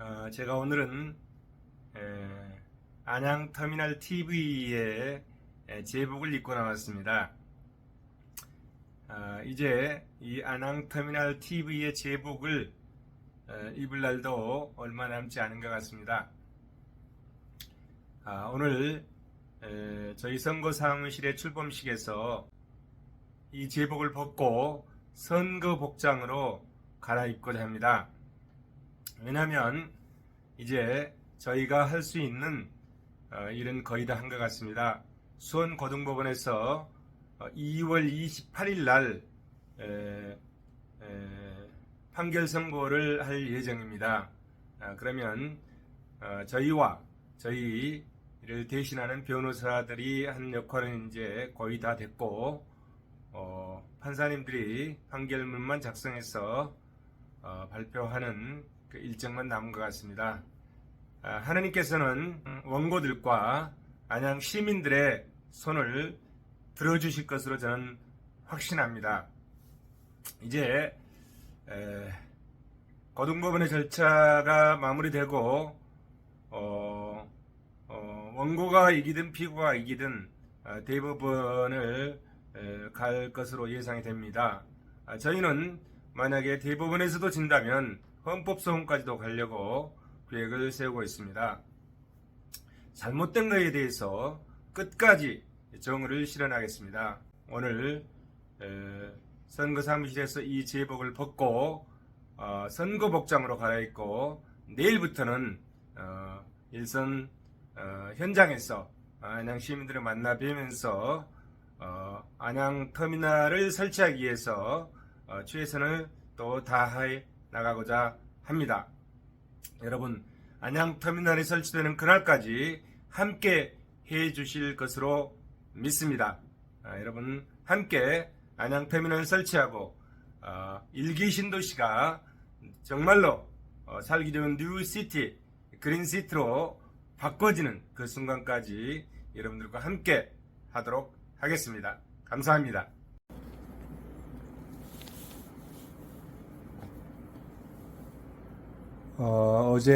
어, 제가 오늘은 에, 안양 터미널 TV에 제복을 입고 나왔습니다. 아, 이제 이 안양 터미널 TV의 제복을 에, 입을 날도 얼마 남지 않은 것 같습니다. 아, 오늘 에, 저희 선거 사무실의 출범식에서 이 제복을 벗고 선거 복장으로 갈아입고자 합니다. 왜냐하면 이제 저희가 할 수 있는 어, 일은 거의 다 한 것 같습니다. 수원 고등법원에서 어, 2월 28일 날 에, 에, 판결 선고를 할 예정입니다. 아, 그러면 어, 저희와 저희를 대신하는 변호사들이 한 역할은 이제 거의 다 됐고 어, 판사님들이 판결문만 작성해서 어, 발표하는 그 일정만 남은 것 같습니다. 아, 하느님께서는 원고들과 안양 시민들의 손을 들어주실 것으로 저는 확신합니다. 이제 에, 고등법원의 절차가 마무리되고 어, 어, 원고가 이기든 피고가 이기든 아, 대법원을 에, 갈 것으로 예상이 됩니다. 아, 저희는 만약에 대법원에서도 진다면 헌법소원까지도 가려고 계획을 세우고 있습니다. 잘못된 것에 대해서 끝까지 정의를 실현하겠습니다. 오늘 에, 선거 사무실에서 이 제복을 벗고 어, 선거 복장으로 갈아입고 내일부터는 어, 일선 어, 현장에서 안양 시민들을 만나 뵈면서 어, 안양 터미널을 설치하기 위해서 어, 최선을 또 다해 나가고자 합니다. 여러분 안양 터미널이 설치되는 그날까지 함께 해 주실 것으로 믿습니다. 아, 여러분 함께 안양 터미널 설치하고 어, 일기 신도시가 정말로 어, 살기 좋은 뉴시티 그린시티로 바꿔지는 그 순간까지 여러분들과 함께 하도록 하겠습니다. 감사합니다. 어, 어제